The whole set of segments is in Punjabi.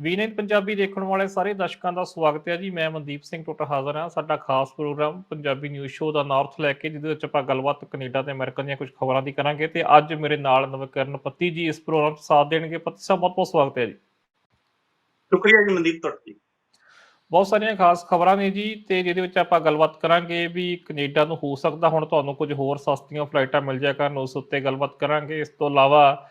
ਵੀਨੇਟ ਪੰਜਾਬੀ ਦੇਖਣ ਵਾਲੇ ਸਾਰੇ ਦਰਸ਼ਕਾਂ ਦਾ ਸਵਾਗਤ ਹੈ ਜੀ। ਮੈਂ ਮਨਦੀਪ ਸਿੰਘ ਟੋਟਾ ਹਾਜ਼ਰ ਹਾਂ। ਸਾਡਾ ਖਾਸ ਪ੍ਰੋਗਰਾਮ ਪੰਜਾਬੀ ਨਿਊਜ਼ ਸ਼ੋਅ ਦਾ ਨਾਰਥ ਲੈ ਕੇ ਜਿਹਦੇ ਵਿੱਚ ਆਪਾਂ ਗੱਲਬਾਤ ਕੈਨੇਡਾ ਤੇ ਅਮਰੀਕਾ ਦੀਆਂ ਕੁਝ ਖਬਰਾਂ ਦੀ ਕਰਾਂਗੇ ਤੇ ਅੱਜ ਮੇਰੇ ਨਾਲ ਨਵਕਰਨ ਪੱਤੀ ਜੀ ਇਸ ਪ੍ਰੋਗਰਾਮ 'ਚ ਸਾਥ ਦੇਣਗੇ। ਪੱਤੀ ਸਾਹਿਬ ਬਹੁਤ ਬਹੁਤ ਸਵਾਗਤ ਹੈ ਜੀ। ਸ਼ੁਕਰੀਆ ਜੀ ਮਨਦੀਪ ਤੁਹਾਡਾ ਜੀ। ਬਹੁਤ ਸਾਰੀਆਂ ਖਾਸ ਖਬਰਾਂ ਨੇ ਜੀ ਤੇ ਜਿਹਦੇ ਵਿੱਚ ਆਪਾਂ ਗੱਲਬਾਤ ਕਰਾਂਗੇ ਵੀ ਕੈਨੇਡਾ ਨੂੰ ਹੋ ਸਕਦਾ ਹੁਣ ਤੁਹਾਨੂੰ ਕੁਝ ਹੋਰ ਸਸਤੀਆਂ ਫਲਾਈਟਾਂ ਮਿਲ ਜਾਇਆ ਕਰਨ ਉਸ ਉੱਤੇ ਗੱਲਬਾਤ ਕਰਾਂਗੇ। ਇਸ ਤੋਂ ਇਲਾਵਾ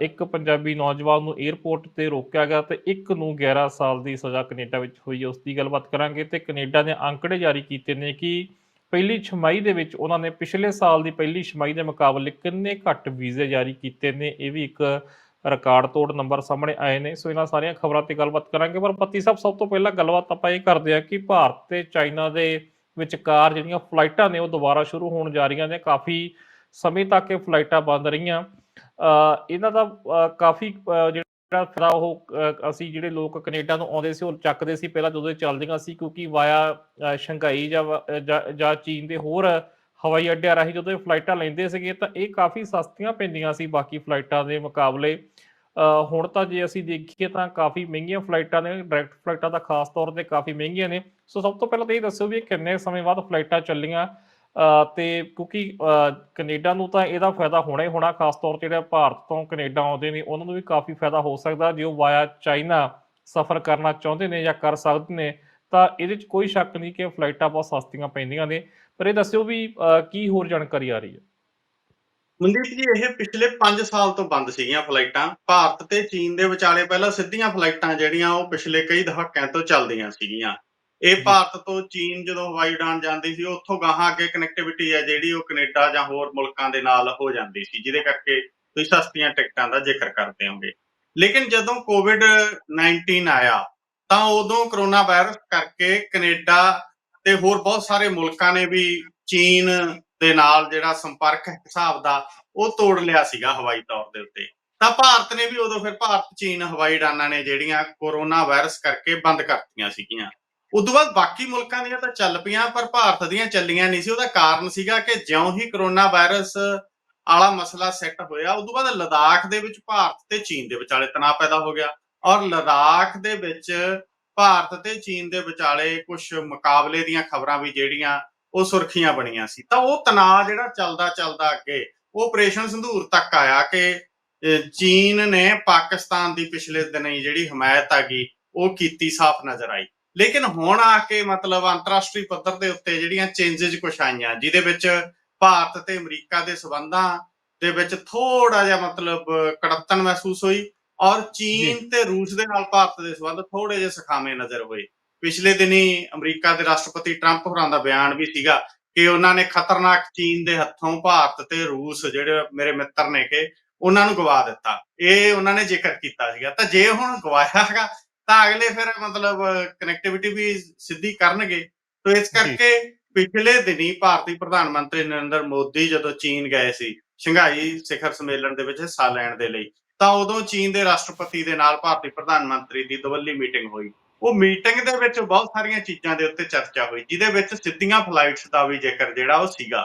ਇੱਕ ਪੰਜਾਬੀ ਨੌਜਵਾਨ ਨੂੰ 에ਅਰਪੋਰਟ ਤੇ ਰੋਕਿਆ ਗਿਆ ਤੇ ਇੱਕ ਨੂੰ 11 ਸਾਲ ਦੀ ਸਜ਼ਾ ਕੈਨੇਡਾ ਵਿੱਚ ਹੋਈ। ਉਸ ਦੀ ਗੱਲਬਾਤ ਕਰਾਂਗੇ ਤੇ ਕੈਨੇਡਾ ਨੇ ਅੰਕੜੇ ਜਾਰੀ ਕੀਤੇ ਨੇ ਕਿ ਪਹਿਲੀ ਛਮਾਈ ਦੇ ਵਿੱਚ ਉਹਨਾਂ ਨੇ ਪਿਛਲੇ ਸਾਲ ਦੀ ਪਹਿਲੀ ਛਮਾਈ ਦੇ ਮੁਕਾਬਲੇ ਕਿੰਨੇ ਘੱਟ ਵੀਜ਼ੇ ਜਾਰੀ ਕੀਤੇ ਨੇ, ਇਹ ਵੀ ਇੱਕ ਰਿਕਾਰਡ ਤੋੜ ਨੰਬਰ ਸਾਹਮਣੇ ਆਏ ਨੇ। ਸੋ ਇਹਨਾਂ ਸਾਰੀਆਂ ਖਬਰਾਂ ਤੇ ਗੱਲਬਾਤ ਕਰਾਂਗੇ, ਪਰ ਪਤੀ ਸਾਹਿਬ, ਸਭ ਤੋਂ ਪਹਿਲਾਂ ਗੱਲਬਾਤ ਆਪਾਂ ਇਹ ਕਰਦੇ ਹਾਂ ਕਿ ਭਾਰਤ ਤੇ ਚਾਈਨਾ ਦੇ ਵਿਚਕਾਰ ਜਿਹੜੀਆਂ ਫਲਾਈਟਾਂ ਨੇ ਉਹ ਦੁਬਾਰਾ ਸ਼ੁਰੂ ਹੋਣ ਜਾ ਰਹੀਆਂ ਨੇ। ਕਾਫੀ ਸਮੇਂ ਤੱਕ ਇਹ ਫਲਾਈਟਾਂ ਬੰਦ ਰਹੀਆਂ। ਇਹਨਾਂ ਦਾ ਕਾਫੀ ਅ, ਜਿਹੜਾ ਫਾਇਦਾ ਉਹ ਅਸੀਂ ਜਿਹੜੇ ਲੋਕ ਕੈਨੇਡਾ ਤੋਂ ਆਉਂਦੇ ਸੀ ਉਹ ਚੱਕਦੇ ਸੀ ਪਹਿਲਾਂ ਜਦੋਂ ਇਹ ਚੱਲਦੀਆਂ ਸੀ ਕਿਉਂਕਿ ਵਾਇਆ ਸ਼ੰਘਾਈ ਜਾਂ ਜਾਂ ਚੀਨ ਦੇ ਹੋਰ ਹਵਾਈ ਅੱਡਿਆਂ ਰਾਹੀਂ ਜਦੋਂ ਇਹ ਫਲਾਈਟਾਂ ਲੈਂਦੇ ਸੀਗੇ ਤਾਂ ਇਹ ਕਾਫੀ ਸਸਤੀਆਂ ਪੈਂਦੀਆਂ ਸੀ ਬਾਕੀ ਫਲਾਈਟਾਂ ਦੇ ਮੁਕਾਬਲੇ। ਹੁਣ ਤਾਂ ਜੇ ਅਸੀਂ ਦੇਖੀਏ ਤਾਂ ਕਾਫੀ ਮਹਿੰਗੀਆਂ ਫਲਾਈਟਾਂ ਨੇ ਡਾਇਰੈਕਟ ਫਲਾਈਟਾਂ ਤਾਂ ਖਾਸ ਤੌਰ ਤੇ ਕਾਫੀ ਮਹਿੰਗੀਆਂ ਨੇ। ਸੋ ਸਭ ਤੋਂ ਪਹਿਲਾਂ ਤਾਂ ਇਹ ਦੱਸੋ ਵੀ ਕਿੰਨੇ ਸਮੇਂ ਬਾਅਦ ਫਲਾਈਟਾਂ ਚੱਲੀਆਂ। ਤੇ ਕਿਉਂਕਿ ਅ, ਕੈਨੇਡਾ ਨੂੰ ਤਾਂ ਇਹਦਾ ਫਾਇਦਾ ਹੋਣਾ ਹੀ ਹੋਣਾ ਖਾਸ ਤੌਰ ਤੇ ਜਿਹੜੇ ਭਾਰਤ ਤੋਂ ਕੈਨੇਡਾ ਆਉਂਦੇ ਨੇ ਉਹਨਾਂ ਨੂੰ ਵੀ ਕਾਫੀ ਫਾਇਦਾ ਹੋ ਸਕਦਾ ਜੇ ਉਹ ਵਾਇਆ ਚਾਈਨਾ ਸਫ਼ਰ ਕਰਨਾ ਚਾਹੁੰਦੇ ਨੇ ਜਾਂ ਕਰ ਸਕਦੇ ਨੇ ਤਾਂ ਇਹਦੇ ਵਿੱਚ ਕੋਈ ਸ਼ੱਕ ਨਹੀਂ ਕਿ ਫਲਾਈਟਾਂ ਬਹੁਤ ਸਸਤੀਆਂ ਪੈਂਦੀਆਂ ਨੇ। ਪਰ ਇਹ ਦੱਸਿਓ ਵੀ ਕੀ ਹੋਰ ਜਾਣਕਾਰੀ ਆ ਰਹੀ ਹੈ? ਮਨਦੀਪ ਜੀ ਇਹ ਪਿਛਲੇ 5 ਸਾਲ ਤੋਂ ਬੰਦ ਸੀਗੀਆਂ ਫਲਾਈਟਾਂ ਭਾਰਤ ਤੇ ਚੀਨ ਦੇ ਵਿਚਾਲੇ ਪਹਿਲਾਂ ਸਿੱਧੀਆਂ ਫਲਾਈਟਾਂ ਜਿਹੜੀਆਂ ਉਹ ਪਿਛਲੇ ਕਈ ਦਹਾਕਿਆਂ ਤੋਂ ਚੱਲਦੀਆਂ ਸੀਗੀਆਂ। ਇਹ। ਭਾਰਤ ਤੋਂ ਚੀਨ ਜਦੋਂ ਹਵਾਈ ਉਡਾਨ ਜਾਂਦੀ ਸੀ ਉੱਥੋਂ ਗਾਹਾਂ ਅੱਗੇ ਕਨੈਕਟੀਵਿਟੀ ਹੈ ਜਿਹੜੀ ਉਹ ਕੈਨੇਡਾ ਜਾਂ ਹੋਰ ਮੁਲਕਾਂ ਦੇ ਨਾਲ ਹੋ ਜਾਂਦੀ ਸੀ ਜਿਹਦੇ ਕਰਕੇ ਤੁਸੀਂ ਸਸਤੀਆਂ ਟਿਕਟਾਂ ਦਾ ਜ਼ਿਕਰ ਕਰਦੇ ਹੋਗੇ ਲੇਕਿਨ ਜਦੋਂ ਕੋਵਿਡ 19 ਆਇਆ ਤਾਂ ਉਦੋਂ ਕਰੋਨਾ ਵਾਇਰਸ ਕਰਕੇ ਕੈਨੇਡਾ ਤੇ ਹੋਰ ਬਹੁਤ ਸਾਰੇ ਮੁਲਕਾਂ ਨੇ ਵੀ ਚੀਨ ਦੇ ਨਾਲ ਜਿਹੜਾ ਸੰਪਰਕ ਹਿਸਾਬ ਦਾ ਉਹ ਤੋੜ ਲਿਆ ਸੀਗਾ ਹਵਾਈ ਤੌਰ ਦੇ ਉੱਤੇ। ਤਾਂ ਭਾਰਤ ਨੇ ਵੀ ਉਦੋਂ ਫਿਰ ਭਾਰਤ ਚੀਨ ਹਵਾਈ ਉਡਾਨਾਂ ਨੇ ਜਿਹੜੀਆਂ ਕੋਰੋਨਾ ਵਾਇਰਸ ਕਰਕੇ ਬੰਦ ਕਰਤੀਆਂ ਸੀਗੀਆਂ। ਉਦੋਂ ਬਾਅਦ ਬਾਕੀ ਮੁਲਕਾਂ ਦੀਆਂ ਤਾਂ ਚੱਲ ਪਈਆਂ, ਪਰ ਭਾਰਤ ਦੀਆਂ ਚੱਲੀਆਂ ਨਹੀਂ ਸੀ। ਉਹਦਾ ਕਾਰਨ ਸੀਗਾ ਕਿ ਜਿਉਂ ਹੀ ਕਰੋਨਾ ਵਾਇਰਸ ਵਾਲਾ ਮਸਲਾ ਸੈੱਟ ਹੋਇਆ, ਉਦੋਂ ਬਾਅਦ ਲਦਾਖ ਦੇ ਵਿੱਚ ਭਾਰਤ ਤੇ ਚੀਨ ਦੇ ਵਿਚਾਲੇ ਤਣਾਅ ਪੈਦਾ ਹੋ ਗਿਆ। ਔਰ ਲਦਾਖ ਦੇ ਵਿੱਚ ਭਾਰਤ ਤੇ ਚੀਨ ਦੇ ਵਿਚਾਲੇ ਕੁਝ ਮੁਕਾਬਲੇ ਦੀਆਂ ਖਬਰਾਂ ਵੀ ਜਿਹੜੀਆਂ, ਉਹ ਸੁਰਖੀਆਂ ਬਣੀਆਂ ਸੀ। ਤਾਂ ਉਹ ਤਣਾਅ ਜਿਹੜਾ ਚੱਲਦਾ ਚੱਲਦਾ ਅੱਗੇ, ਉਹ ਆਪਰੇਸ਼ਨ ਸੰਧੂਰ ਤੱਕ ਆਇਆ ਕਿ ਚੀਨ ਨੇ ਪਾਕਿਸਤਾਨ ਦੀ ਪਿਛਲੇ ਦਿਨੀ ਜਿਹੜੀ ਹਮਾਇਤ ਆ ਗਈ, ਉਹ ਕੀਤੀ ਸਾਫ਼ ਨਜ਼ਰ ਆਈ। ਲੇਕਿਨ ਹੁਣ ਆ ਕੇ ਮਤਲਬ ਅੰਤਰਰਾਸ਼ਟਰੀ ਪੱਧਰ ਦੇ ਉੱਤੇ ਜਿਹੜੀਆਂ ਚੇਂਜਸ ਕੁਛ ਆਈਆਂ ਜਿਹਦੇ ਵਿੱਚ ਭਾਰਤ ਤੇ ਅਮਰੀਕਾ ਦੇ ਸਬੰਧਾਂ ਦੇ ਵਿੱਚ ਥੋੜਾ ਜਿਹਾ ਮਤਲਬ ਕੜਤਨ ਮਹਿਸੂਸ ਹੋਈ ਔਰ ਚੀਨ ਤੇ ਰੂਸ ਦੇ ਨਾਲ ਭਾਰਤ ਦੇ ਸਬੰਧ ਥੋੜੇ ਜਿਹੇ ਸਖਾਵੇਂ ਨਜ਼ਰ ਹੋਏ। ਪਿਛਲੇ ਦਿਨੀ ਅਮਰੀਕਾ ਦੇ ਰਾਸ਼ਟਰਪਤੀ ਟਰੰਪ ਹੋਰਾਂ ਦਾ ਬਿਆਨ ਵੀ ਸੀਗਾ ਕਿ ਉਹਨਾਂ ਨੇ ਖਤਰਨਾਕ ਚੀਨ ਦੇ ਹੱਥੋਂ ਭਾਰਤ ਤੇ ਰੂਸ ਜਿਹੜੇ ਮੇਰੇ ਮਿੱਤਰ ਨੇ ਕਿ ਉਹਨਾਂ ਨੂੰ ਗਵਾ ਦਿੱਤਾ। ਇਹ ਉਹਨਾਂ ਨੇ ਜ਼ਿਕਰ ਕੀਤਾ ਸੀਗਾ। ਤਾਂ ਜੇ ਹੁਣ ਗਵਾਇਆ ਹੈਗਾ ਤਾਂ ਅਗਲੇ ਫਿਰ ਮਤਲਬ ਕਨੈਕਟੀਵਿਟੀ ਵੀ ਸਿੱਧੀ ਕਰਨਗੇ। ਤਾਂ ਇਸ। ਕਰਕੇ ਪਿਛਲੇ ਦਿਨੀ ਭਾਰਤੀ ਪ੍ਰਧਾਨ ਮੰਤਰੀ ਨਰਿੰਦਰ ਮੋਦੀ ਜਦੋਂ ਚੀਨ ਗਏ ਸੀ ਸ਼ੰਘਾਈ ਸਿਖਰ ਸੰਮੇਲਨ ਦੇ ਵਿੱਚ ਹਿੱਸਾ ਲੈਣ ਦੇ ਲਈ ਤਾਂ ਉਦੋਂ ਚੀਨ ਦੇ ਰਾਸ਼ਟਰਪਤੀ ਦੇ ਨਾਲ ਭਾਰਤੀ ਪ੍ਰਧਾਨ ਮੰਤਰੀ ਦੀ ਦਵੱਲੀ ਮੀਟਿੰਗ ਹੋਈ। ਉਹ ਮੀਟਿੰਗ ਦੇ ਵਿੱਚ ਬਹੁਤ ਸਾਰੀਆਂ ਚੀਜ਼ਾਂ ਦੇ ਉੱਤੇ ਚਰਚਾ ਹੋਈ ਜਿਹਦੇ ਵਿੱਚ ਸਿੱਧੀਆਂ ਫਲਾਈਟਸ ਦਾ ਵੀ ਜ਼ਿਕਰ ਜਿਹੜਾ ਉਹ ਸੀਗਾ।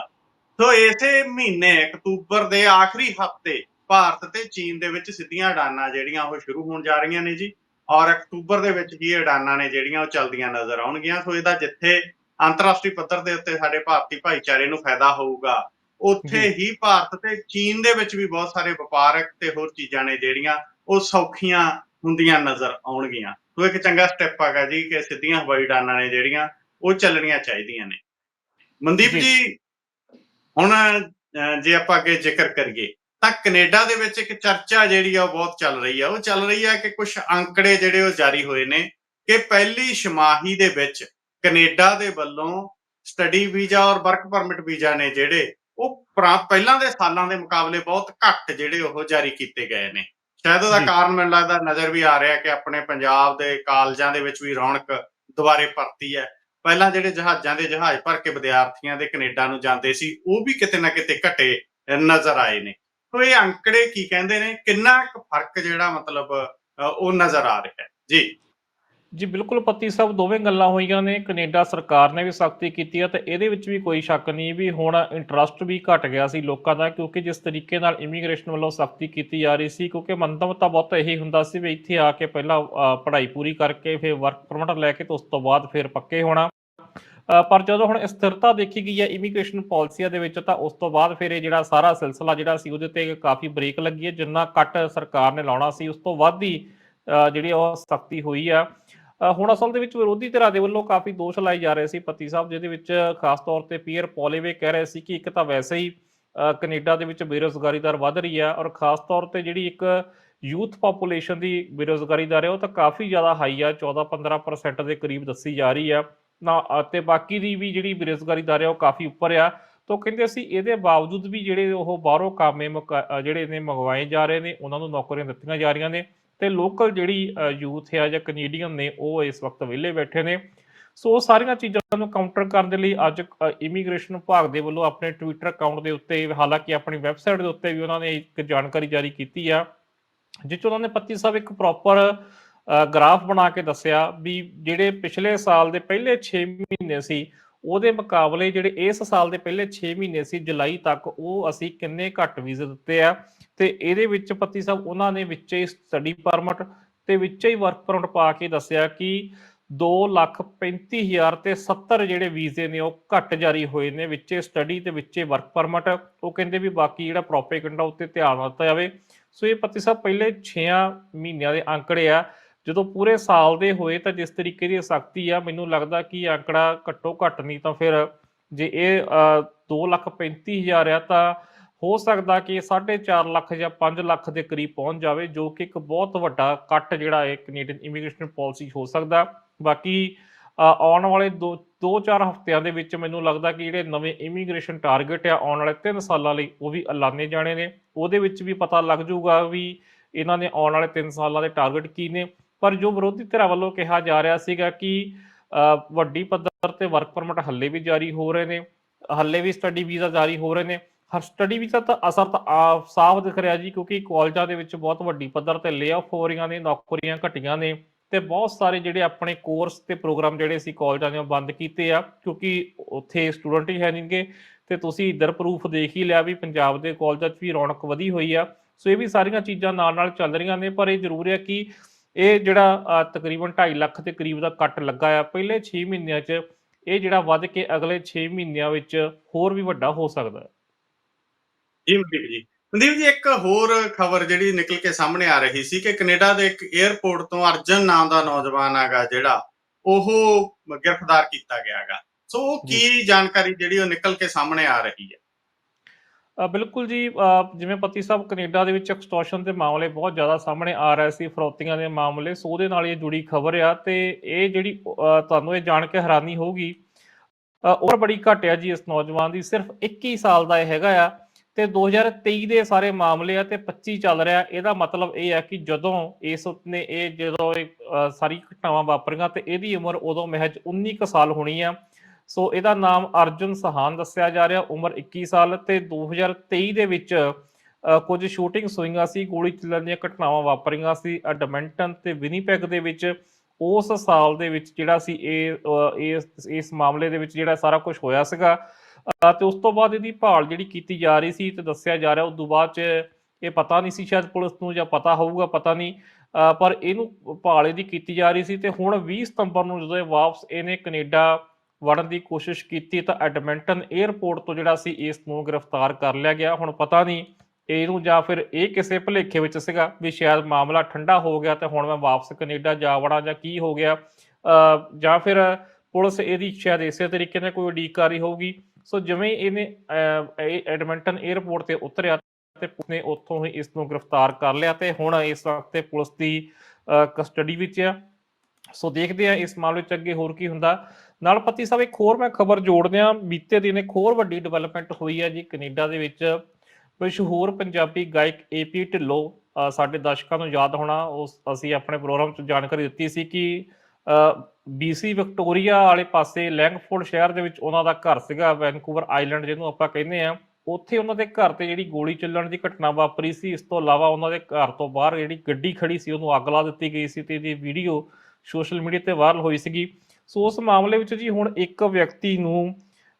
ਸੋ ਇਸੇ ਮਹੀਨੇ ਅਕਤੂਬਰ ਦੇ ਆਖਰੀ ਹਫ਼ਤੇ ਭਾਰਤ ਤੇ ਚੀਨ ਦੇ ਵਿੱਚ ਸਿੱਧੀਆਂ ਉਡਾਨਾਂ ਜਿਹੜੀਆਂ ਉਹ ਸ਼ੁਰੂ ਹੋਣ ਜਾ ਰਹੀਆਂ ਨੇ ਜੀ। ਔਰ ਅਕਤੂਬਰ ਦੇ ਵਿੱਚ ਹੀ ਇਹ ਉਡਾਨਾਂ ਨੇ ਜਿਹੜੀਆਂ ਉਹ ਚੱਲਦੀਆਂ ਨਜ਼ਰ ਆਉਣਗੀਆਂ ਸੋ ਇਹਦਾ ਜਿੱਥੇ ਅੰਤਰਰਾਸ਼ਟਰੀ ਪੱਧਰ ਦੇ ਉੱਤੇ ਸਾਡੇ ਭਾਰਤੀ ਭਾਈਚਾਰੇ ਨੂੰ ਫਾਇਦਾ ਹੋਊਗਾ ਉੱਥੇ। ਹੀ ਭਾਰਤ ਤੇ ਚੀਨ ਦੇ ਵਿੱਚ ਵੀ ਬਹੁਤ ਸਾਰੇ ਵਪਾਰਕ ਤੇ ਹੋਰ ਚੀਜ਼ਾਂ ਨੇ ਜਿਹੜੀਆਂ ਉਹ ਸੌਖੀਆਂ ਹੁੰਦੀਆਂ ਨਜ਼ਰ ਆਉਣਗੀਆਂ ਸੋ ਇੱਕ ਚੰਗਾ ਸਟੈਪ ਹੈਗਾ ਜੀ ਕਿ ਸਿੱਧੀਆਂ ਹਵਾਈ ਉਡਾਨਾਂ ਨੇ ਜਿਹੜੀਆਂ ਉਹ ਚੱਲਣੀਆਂ ਚਾਹੀਦੀਆਂ ਨੇ ਮਨਦੀਪ ਜੀ। ਹੁਣ ਜੇ ਆਪਾਂ ਅੱਗੇ ਜ਼ਿਕਰ ਕਰੀਏ ਤਾਂ ਕੈਨੇਡਾ ਦੇ ਵਿੱਚ ਇੱਕ ਚਰਚਾ ਜਿਹੜੀ ਆ ਉਹ ਬਹੁਤ ਚੱਲ ਰਹੀ ਆ। ਉਹ ਚੱਲ ਰਹੀ ਆ ਕਿ ਕੁਝ ਅੰਕੜੇ ਜਿਹੜੇ ਉਹ ਜਾਰੀ ਹੋਏ ਨੇ ਕਿ ਪਹਿਲੀ ਛਮਾਹੀ ਦੇ ਵਿੱਚ ਕੈਨੇਡਾ ਦੇ ਵੱਲੋਂ ਸਟੱਡੀ ਵੀਜ਼ਾ ਔਰ ਵਰਕ ਪਰਮਿਟ ਵੀਜ਼ਾ ਨੇ ਜਿਹੜੇ ਉਹ ਪਹਿਲਾਂ ਦੇ ਸਾਲਾਂ ਦੇ ਮੁਕਾਬਲੇ ਬਹੁਤ ਘੱਟ ਜਿਹੜੇ ਉਹ ਜਾਰੀ ਕੀਤੇ ਗਏ ਨੇ। ਸ਼ਾਇਦ ਉਹਦਾ। ਕਾਰਨ ਮੈਨੂੰ ਲੱਗਦਾ ਨਜ਼ਰ ਵੀ ਆ ਰਿਹਾ ਕਿ ਆਪਣੇ ਪੰਜਾਬ ਦੇ ਕਾਲਜਾਂ ਦੇ ਵਿੱਚ ਵੀ ਰੌਣਕ ਦੁਬਾਰੇ ਪਰਤੀ ਹੈ। ਪਹਿਲਾਂ ਜਿਹੜੇ ਜਹਾਜ਼ਾਂ ਦੇ ਜਹਾਜ਼ ਭਰ ਕੇ ਵਿਦਿਆਰਥੀਆਂ ਦੇ ਕੈਨੇਡਾ ਨੂੰ ਜਾਂਦੇ ਸੀ ਉਹ ਵੀ ਕਿਤੇ ਨਾ ਕਿਤੇ ਘਟੇ ਨਜ਼ਰ ਆਏ ਨੇ। ਸੋ ਇਹ ਅੰਕੜੇ ਕੀ ਕਹਿੰਦੇ ਨੇ? ਕਿੰਨਾ ਕੁ ਫ਼ਰਕ ਜਿਹੜਾ ਮਤਲਬ ਉਹ ਨਜ਼ਰ ਆ ਰਿਹਾ ਹੈ? ਜੀ। ਜੀ, ਬਿਲਕੁਲ ਪੱਤੀ ਸਾਹਿਬ, ਦੋਵੇਂ ਗੱਲਾਂ ਹੋਈਆਂ ਨੇ। ਕੈਨੇਡਾ ਸਰਕਾਰ ਨੇ ਵੀ ਸਖਤੀ ਕੀਤੀ ਹੈ ਤੇ ਇਹਦੇ ਵਿੱਚ ਵੀ ਕੋਈ ਸ਼ੱਕ ਨਹੀਂ ਵੀ ਹੁਣ ਇੰਟਰਸਟ ਵੀ ਘਟ ਗਿਆ ਸੀ ਲੋਕਾਂ ਦਾ, ਕਿਉਂਕਿ ਜਿਸ ਤਰੀਕੇ ਨਾਲ ਇਮੀਗ੍ਰੇਸ਼ਨ ਵੱਲੋਂ ਸਖਤੀ ਕੀਤੀ ਜਾ ਰਹੀ ਸੀ, ਕਿਉਂਕਿ ਮੰਤਵ ਤਾਂ ਬਹੁਤ ਇਹੀ ਹੁੰਦਾ ਸੀ ਵੀ ਇੱਥੇ ਆ ਕੇ ਪਹਿਲਾਂ ਪੜ੍ਹਾਈ ਪੂਰੀ ਕਰਕੇ ਫਿਰ ਵਰਕ ਪਰਮਿਟ ਲੈ ਕੇ ਤੇ ਉਸ ਤੋਂ ਬਾਅਦ ਫਿਰ ਪੱਕੇ ਹੋਣਾ। ਪਰ ਜਦੋਂ ਹੁਣ ਸਥਿਰਤਾ ਦੇਖੀ ਗਈ ਹੈ ਇਮੀਗ੍ਰੇਸ਼ਨ ਪਾਲਿਸੀਆਂ ਦੇ ਵਿੱਚ ਤਾਂ ਉਸ ਤੋਂ ਬਾਅਦ ਫਿਰ ਇਹ ਜਿਹੜਾ ਸਾਰਾ ਸਿਲਸਿਲਾ ਜਿਹੜਾ ਸੀ ਉਹਦੇ ਤੇ ਕਾਫੀ ਬ੍ਰੇਕ ਲੱਗੀ ਹੈ ਜਿੰਨਾ ਕੱਟ ਸਰਕਾਰ ਨੇ ਲਾਉਣਾ ਸੀ ਉਸ ਤੋਂ ਵੱਧ ਹੀ ਅ, ਜਿਹੜੀ ਉਹ ਸਖਤੀ ਹੋਈ ਆ। ਹੁਣ ਅਸਲ ਦੇ ਵਿੱਚ ਵਿਰੋਧੀ ਧਿਰਾਂ ਦੇ ਵੱਲੋਂ ਕਾਫੀ ਦੋਸ਼ ਲਾਏ ਜਾ ਰਹੇ ਸੀ ਪਤੀ ਸਾਹਿਬ ਜਿਹਦੇ ਵਿੱਚ ਖਾਸ ਤੌਰ ਤੇ ਪੀਅਰ ਪੋਲੀਵੇ ਕਹਿ ਰਹੇ ਸੀ ਕਿ ਇੱਕ ਤਾਂ ਵੈਸੇ ਹੀ ਅ, ਕੈਨੇਡਾ ਦੇ ਵਿੱਚ ਬੇਰੋਜ਼ਗਾਰੀ ਦਰ ਵੱਧ ਰਹੀ ਹੈ ਔਰ ਖਾਸ ਤੌਰ ਤੇ ਜਿਹੜੀ ਇੱਕ ਯੂਥ ਪੋਪੂਲੇਸ਼ਨ ਦੀ ਬੇਰੋਜ਼ਗਾਰੀ ਦਰ ਹੈ ਉਹ ਤਾਂ ਕਾਫੀ ਜ਼ਿਆਦਾ ਹਾਈ ਆ 14-15% ਦੇ ਕਰੀਬ ਦੱਸੀ ਜਾ ਰਹੀ ਆ। ਨਾ, ਅਤੇ ਬਾਕੀ ਦੀ ਵੀ ਜਿਹੜੀ ਬੇਰੋਜ਼ਗਾਰੀ ਦਰ ਹੈ ਉਹ ਕਾਫੀ ਉੱਪਰ ਆ ਤਾਂ ਕਹਿੰਦੇ ਸੀ, ਇਹਦੇ ਬਾਵਜੂਦ ਵੀ ਜਿਹੜੇ ਉਹ ਬਾਹਰੋਂ ਕਾਮੇ ਮੁਕਾ- ਜਿਹੜੇ ਨੇ ਮੰਗਵਾਏ ਜਾ ਰਹੇ ਨੇ, ਉਹਨਾਂ ਨੂੰ ਨੌਕਰੀਆਂ ਦਿੱਤੀਆਂ ਜਾ ਰਹੀਆਂ ਨੇ। ਤੇ ਲੋਕਲ ਜਿਹੜੀ ਯੂਥ ਹੈ ਜਾਂ ਕੈਨੇਡੀਅਨ ਨੇ, ਉਹ ਇਸ ਵਕਤ ਵਿਹਲੇ ਬੈਠੇ ਨੇ। ਸੋ ਉਹ ਸਾਰੀਆਂ ਚੀਜ਼ਾਂ ਨੂੰ ਕਾਊਂਟਰ ਕਰਨ ਦੇ ਲਈ ਅੱਜ ਇਮੀਗ੍ਰੇਸ਼ਨ ਵਿਭਾਗ ਦੇ ਵੱਲੋਂ ਆਪਣੇ ਟਵਿੱਟਰ ਅਕਾਊਂਟ ਦੇ ਉੱਤੇ, ਹਾਲਾਂਕਿ ਆਪਣੀ ਵੈਬਸਾਈਟ ਦੇ ਉੱਤੇ ਵੀ ਉਹਨਾਂ ਨੇ ਇੱਕ ਜਾਣਕਾਰੀ ਜਾਰੀ ਕੀਤੀ ਆ, ਜਿਸ 'ਚ ਉਹਨਾਂ ਨੇ ਪੱਤੀ ਸਾਹਿਬ ਇੱਕ ਪ੍ਰੋਪਰ ਗ੍ਰਾਫ ਬਣਾ ਕੇ ਦੱਸਿਆ ਵੀ ਜਿਹੜੇ ਪਿਛਲੇ ਸਾਲ ਦੇ ਪਹਿਲੇ 6 ਮਹੀਨੇ ਸੀ, ਉਹਦੇ ਮੁਕਾਬਲੇ ਜਿਹੜੇ ਇਸ ਸਾਲ ਦੇ ਪਹਿਲੇ 6 ਮਹੀਨੇ ਸੀ, ਜੁਲਾਈ ਤੱਕ ਉਹ ਅਸੀਂ ਕਿੰਨੇ ਘੱਟ ਵੀਜ਼ੇ ਦਿੱਤੇ ਆ, ਤੇ ਇਹਦੇ ਵਿੱਚ ਪਤੀ ਸਾਹਿਬ ਉਹਨਾਂ ਨੇ ਵਿੱਚੇ ਹੀ ਸਟੱਡੀ ਪਰਮਿਟ ਤੇ ਵਿੱਚੇ ਹੀ ਵਰਕ ਪਰਮਿਟ ਪਾ ਕੇ ਦੱਸਿਆ ਕਿ 2 ਲੱਖ 35 ਹਜ਼ਾਰ ਤੇ 70 ਜਿਹੜੇ ਵੀਜ਼ੇ ਨੇ ਉਹ ਘੱਟ ਜਾਰੀ ਹੋਏ ਨੇ, ਵਿੱਚੇ ਸਟੱਡੀ ਤੇ ਵਿੱਚੇ ਵਰਕ ਪਰਮਿਟ ਉਹ ਕਹਿੰਦੇ ਵੀ ਬਾਕੀ ਜਿਹੜਾ ਪ੍ਰੋਪੇਗੈਂਡਾ ਉੱਤੇ ਧਿਆਨ ਦਿੱਤਾ ਜਾਵੇ। ਸੋ ਇਹ ਪਤੀ ਸਾਹਿਬ ਪਹਿਲੇ 6 ਮਹੀਨਿਆਂ ਦੇ ਅੰਕੜੇ ਆ। ਜਦੋਂ ਪੂਰੇ ਸਾਲ ਦੇ ਹੋਏ ਤਾਂ ਜਿਸ ਤਰੀਕੇ ਦੀ ਸਖਤੀ ਆ, ਮੈਨੂੰ ਲੱਗਦਾ ਕਿ ਅੰਕੜਾ ਘੱਟੋ ਘੱਟ ਨਹੀਂ ਤਾਂ ਫਿਰ ਜੇ ਇਹ 235000 ਆ ਤਾਂ ਹੋ ਸਕਦਾ ਕਿ 4.5 ਲੱਖ ਜਾਂ 5 ਲੱਖ ਦੇ ਕਰੀਬ ਪਹੁੰਚ ਜਾਵੇ, ਜੋ ਕਿ ਇੱਕ ਬਹੁਤ ਵੱਡਾ ਕੱਟ ਜਿਹੜਾ ਹੈ ਕੈਨੇਡੀਅਨ ਇਮੀਗ੍ਰੇਸ਼ਨ ਪਾਲਿਸੀ ਹੋ ਸਕਦਾ। ਬਾਕੀ ਆਉਣ ਵਾਲੇ 2 2-4 ਹਫ਼ਤਿਆਂ ਦੇ ਵਿੱਚ ਮੈਨੂੰ ਲੱਗਦਾ ਕਿ ਜਿਹੜੇ ਨਵੇਂ ਇਮੀਗ੍ਰੇਸ਼ਨ ਟਾਰਗੇਟ ਆ, ਆਉਣ ਵਾਲੇ 3 ਸਾਲਾਂ ਲਈ ਉਹ ਵੀ ਐਲਾਨੇ ਜਾਣੇ ਨੇ। ਉਹਦੇ ਵਿੱਚ ਵੀ ਪਤਾ ਲੱਗ ਜਾਊਗਾ ਵੀ ਇਹਨਾਂ ਨੇ ਆਉਣ ਵਾਲੇ 3 ਸਾਲਾਂ ਦੇ ਟਾਰਗੇਟ ਕੀ ਨੇ। ਪਰ ਜੋ ਵਿਰੋਧੀ ਧਿਰਾਂ ਵੱਲੋਂ ਕਿਹਾ ਜਾ ਰਿਹਾ ਸੀਗਾ ਕਿ ਵੱਡੀ ਪੱਧਰ ਤੇ ਵਰਕ ਪਰਮਿਟ ਹੱਲੇ ਵੀ ਜਾਰੀ ਹੋ ਰਹੇ ਨੇ, ਹੱਲੇ ਵੀ ਸਟੱਡੀ ਵੀਜ਼ਾ ਜਾਰੀ ਹੋ ਰਹੇ ਨੇ। ਹਰ ਸਟੱਡੀ ਵੀਜ਼ਾ ਤਾਂ ਅਸਰ ਤਾਂ ਆ- ਸਾਫ਼ ਦਿਖ ਰਿਹਾ ਜੀ, ਕਿਉਂਕਿ ਕਾਲਜਾਂ ਦੇ ਵਿੱਚ ਬਹੁਤ ਵੱਡੀ ਪੱਧਰ ਤੇ ਲੇਆਫ ਹੋ ਰਹੀਆਂ ਨੇ, ਨੌਕਰੀਆਂ ਘਟੀਆਂ ਨੇ ਤੇ ਬਹੁਤ ਸਾਰੇ ਜਿਹੜੇ ਆਪਣੇ ਕੋਰਸ ਤੇ ਪ੍ਰੋਗਰਾਮ ਜਿਹੜੇ ਸੀ ਕਾਲਜਾਂ ਦੇ ਉਹ ਬੰਦ ਕੀਤੇ ਆ, ਕਿਉਂਕਿ ਉੱਥੇ ਸਟੂਡੈਂਟ ਹੀ ਹੈ ਨਹੀਂਗੇ ਤੇ ਤੁਸੀਂ ਇਧਰ ਪ੍ਰੂਫ ਦੇਖ ਹੀ ਲਿਆ ਵੀ ਪੰਜਾਬ ਦੇ ਕਾਲਜਾਂ 'ਚ ਵੀ ਰੌਣਕ ਵਧੀ ਹੋਈ ਆ। ਸੋ ਇਹ ਵੀ ਸਾਰੀਆਂ ਚੀਜ਼ਾਂ ਨਾਲ ਨਾਲ ਚੱਲ ਰਹੀਆਂ ਨੇ, ਪਰ ਇਹ ਜ਼ਰੂਰ ਹੈ ਕਿ ਇਹ ਜਿਹੜਾ ਤਕਰੀਬਨ 2.5 ਲੱਖ ਦੇ ਕਰੀਬ ਦਾ ਕੱਟ ਲੱਗਾ ਆ। ਪਹਿਲੇ 6 ਮਹੀਨਿਆਂ 'ਚ ਇਹ ਜਿਹੜਾ ਵੱਧ ਕੇ ਅਗਲੇ 6 ਮਹੀਨਿਆਂ ਵਿੱਚ ਹੋਰ ਵੀ ਵੱਡਾ ਹੋ ਸਕਦਾ ਹੈ। ਜੀ ਮਨਦੀਪ ਜੀ। ਮਨਦੀਪ ਜੀ ਇੱਕ ਹੋਰ ਖਬਰ ਜਿਹੜੀ ਨਿਕਲ ਕੇ ਸਾਹਮਣੇ ਆ ਰਹੀ ਸੀ ਕਿ ਕੈਨੇਡਾ ਦੇ ਇੱਕ 에ਅਰਪੋਰਟ ਤੋਂ ਅਰਜਨ ਨਾਮ ਦਾ ਨੌਜਵਾਨ ਹੈਗਾ ਜਿਹੜਾ ਉਹ ਗ੍ਰਿਫਤਾਰ ਕੀਤਾ ਗਿਆ ਹੈਗਾ। ਸੋ ਕੀ ਜਾਣਕਾਰੀ ਜਿਹੜੀ ਉਹ ਨਿਕਲ ਕੇ ਸਾਹਮਣੇ ਆ ਰਹੀ ਹੈ? ਬਿਲਕੁਲ ਜੀ ਜਿਵੇਂ ਪਤੀ ਸਾਹਿਬ ਕੈਨੇਡਾ ਦੇ ਵਿੱਚ ਐਕਸਟੋਰਸ਼ਨ ਦੇ ਮਾਮਲੇ ਬਹੁਤ ਜ਼ਿਆਦਾ ਸਾਹਮਣੇ ਆ ਰਹੇ ਸੀ ਫਰੋਤੀਆਂ ਦੇ ਮਾਮਲੇ ਸੋ ਉਹਦੇ ਨਾਲ ਇਹ ਜੁੜੀ ਖਬਰ ਆ ਤੇ ਇਹ ਜਿਹੜੀ ਤੁਹਾਨੂੰ ਇਹ ਜਾਣ ਕੇ ਹੈਰਾਨੀ ਹੋਊਗੀ ਅ, ਉਮਰ ਬੜੀ ਘੱਟ ਆ ਜੀ ਇਸ ਨੌਜਵਾਨ ਦੀ ਸਿਰਫ 21 ਸਾਲ ਦਾ ਇਹ ਹੈਗਾ ਆ ਤੇ 2023 ਦੇ ਸਾਰੇ ਮਾਮਲੇ ਆ ਤੇ 25 ਚੱਲ ਰਿਹਾ ਇਹਦਾ ਮਤਲਬ ਇਹ ਆ ਕਿ ਜਦੋਂ ਇਸ ਨੇ ਇਹ ਜਦੋਂ ਇਹ ਸਾਰੀ ਘਟਨਾਵਾਂ ਵਾਪਰੀਆਂ ਤੇ ਇਹਦੀ ਉਮਰ ਉਦੋਂ ਮਹਿਜ 19 ਕੁ ਸਾਲ ਹੋਣੀ ਆ ਸੋ ਇਹਦਾ ਨਾਮ ਅਰਜੁਨ ਸਹਾਨ ਦੱਸਿਆ ਜਾ ਰਿਹਾ ਉਮਰ 21 ਸਾਲ ਤੇ 2023 ਦੇ ਵਿੱਚ ਕੁਝ ਸ਼ੂਟਿੰਗਸ ਹੋਈਆਂ ਸੀ ਗੋਲੀ ਚੱਲਣ ਦੀਆਂ ਘਟਨਾਵਾਂ ਵਾਪਰੀਆਂ ਸੀ ਐਡਮਿੰਟਨ ਤੇ ਵਿਨੀਪੈਗ ਦੇ ਵਿੱਚ ਉਸ ਸਾਲ ਦੇ ਵਿੱਚ ਜਿਹੜਾ ਸੀ ਇਹ ਇਸ ਮਾਮਲੇ ਦੇ ਵਿੱਚ ਜਿਹੜਾ ਸਾਰਾ ਕੁਝ ਹੋਇਆ ਸੀਗਾ। ਅ, ਤੇ ਉਸ ਤੋਂ ਬਾਅਦ ਇਹਦੀ ਭਾਲ ਜਿਹੜੀ ਕੀਤੀ ਜਾ ਰਹੀ ਸੀ ਤੇ ਦੱਸਿਆ ਜਾ ਰਿਹਾ ਉਸ ਤੋਂ ਬਾਅਦ ਚ ਇਹ ਪਤਾ ਨਹੀਂ ਸੀ ਸ਼ਾਇਦ ਪੁਲਿਸ ਨੂੰ ਜਾਂ ਪਤਾ ਹੋਊਗਾ ਪਤਾ ਨਹੀਂ। ਪਰ ਇਹਨੂੰ ਭਾਲ ਇਹਦੀ ਕੀਤੀ ਜਾ ਰਹੀ ਸੀ ਤੇ ਹੁਣ 20 ਸਤੰਬਰ ਨੂੰ ਜਦੋਂ ਇਹ ਵਾਪਸ ਇਹਨੇ ਕੈਨੇਡਾ ਵੜਨ ਦੀ ਕੋਸ਼ਿਸ਼ ਕੀਤੀ ਤਾਂ ਐਡਮਿੰਟਨ 에ਅਰਪੋਰਟ ਤੋਂ ਜਿਹੜਾ ਸੀ ਇਸ ਨੂੰ ਗ੍ਰਿਫਤਾਰ ਕਰ ਲਿਆ ਗਿਆ। ਹੁਣ ਪਤਾ ਨਹੀਂ ਇਹਨੂੰ ਜਾਂ ਫਿਰ ਇਹ ਕਿਸੇ ਭੁਲੇਖੇ ਵਿੱਚ ਸੀਗਾ ਵੀ ਸ਼ਾਇਦ ਮਾਮਲਾ ਠੰਡਾ ਹੋ ਗਿਆ ਤੇ ਹੁਣ ਮੈਂ ਵਾਪਸ ਕੈਨੇਡਾ ਜਾ ਵੜਾਂ ਜਾਂ ਕੀ ਹੋ ਗਿਆ। ਜਾਂ ਫਿਰ ਪੁਲਿਸ ਇਹਦੀ ਸ਼ਾਇਦ ਇਸੇ ਤਰੀਕੇ ਨਾਲ ਕੋਈ ਉਡੀਕ ਕਰ ਰਹੀ ਹੋਊਗੀ। ਸੋ ਜਿਵੇਂ ਇਹਨੇ ਇਹ ਐਡਮਿੰਟਨ 에ਅਰਪੋਰਟ ਤੇ ਉਤਰਿਆ ਤੇ ਪੁਲਿਸ ਨੇ ਉੱਥੋਂ ਹੀ ਇਸ ਨੂੰ ਗ੍ਰਿਫਤਾਰ ਕਰ ਲਿਆ ਤੇ ਹੁਣ ਇਸ ਵਕਤ ਤੇ ਪੁਲਿਸ ਦੀ ਕਸਟਡੀ ਵਿੱਚ ਆ। ਸੋ ਦੇਖਦੇ ਆ ਇਸ ਮਾਮਲੇ 'ਚ ਅੱਗੇ ਹੋਰ ਕੀ ਹੁੰਦਾ। ਨਾਲ ਪਤੀ ਸਾਹਿਬ, ਇੱਕ ਹੋਰ ਮੈਂ ਖਬਰ ਜੋੜਦਿਆਂ ਬੀਤੇ ਦਿਨ ਇੱਕ ਹੋਰ ਵੱਡੀ ਡਿਵੈਲਪਮੈਂਟ ਹੋਈ ਹੈ ਜੀ ਕੈਨੇਡਾ ਦੇ ਵਿੱਚ। ਮਸ਼ਹੂਰ ਪੰਜਾਬੀ ਗਾਇਕ ਏਪੀ ਢਿੱਲੋਂ ਸਾਡੇ ਦਰਸ਼ਕਾਂ ਨੂੰ ਯਾਦ ਹੋਣਾ। ਉਸ, ਅਸੀਂ ਆਪਣੇ ਪ੍ਰੋਗਰਾਮ 'ਚ ਜਾਣਕਾਰੀ ਦਿੱਤੀ ਸੀ ਕਿ ਬੀਸੀ ਵਿਕਟੋਰੀਆ ਵਾਲੇ ਪਾਸੇ ਲੈਂਗਫੋਰਡ ਸ਼ਹਿਰ ਦੇ ਵਿੱਚ ਉਹਨਾਂ ਦਾ ਘਰ ਸੀਗਾ, ਵੈਨਕੂਵਰ ਆਈਲੈਂਡ ਜਿਹਨੂੰ ਆਪਾਂ ਕਹਿੰਦੇ ਆ ਉੱਥੇ ਉਹਨਾਂ ਦੇ ਘਰ ਤੇ ਜਿਹੜੀ ਗੋਲੀ ਚੱਲਣ ਦੀ ਘਟਨਾ ਵਾਪਰੀ ਸੀ, ਇਸ ਤੋਂ ਇਲਾਵਾ ਉਹਨਾਂ ਦੇ ਘਰ ਤੋਂ ਬਾਹਰ ਜਿਹੜੀ ਗੱਡੀ ਖੜੀ ਸੀ, ਉਹਨੂੰ ਅੱਗ ਲਾ ਦਿੱਤੀ ਗਈ ਸੀ ਤੇ ਇਹਦੀ ਵੀਡੀਓ ਸੋਸ਼ਲ ਮੀਡੀਆ ਤੇ ਵਾਇਰਲ ਹੋਈ ਸੀਗੀ। ਸੋ ਉਸ ਮਾਮਲੇ ਵਿੱਚ ਜੀ ਹੁਣ ਇੱਕ ਵਿਅਕਤੀ ਨੂੰ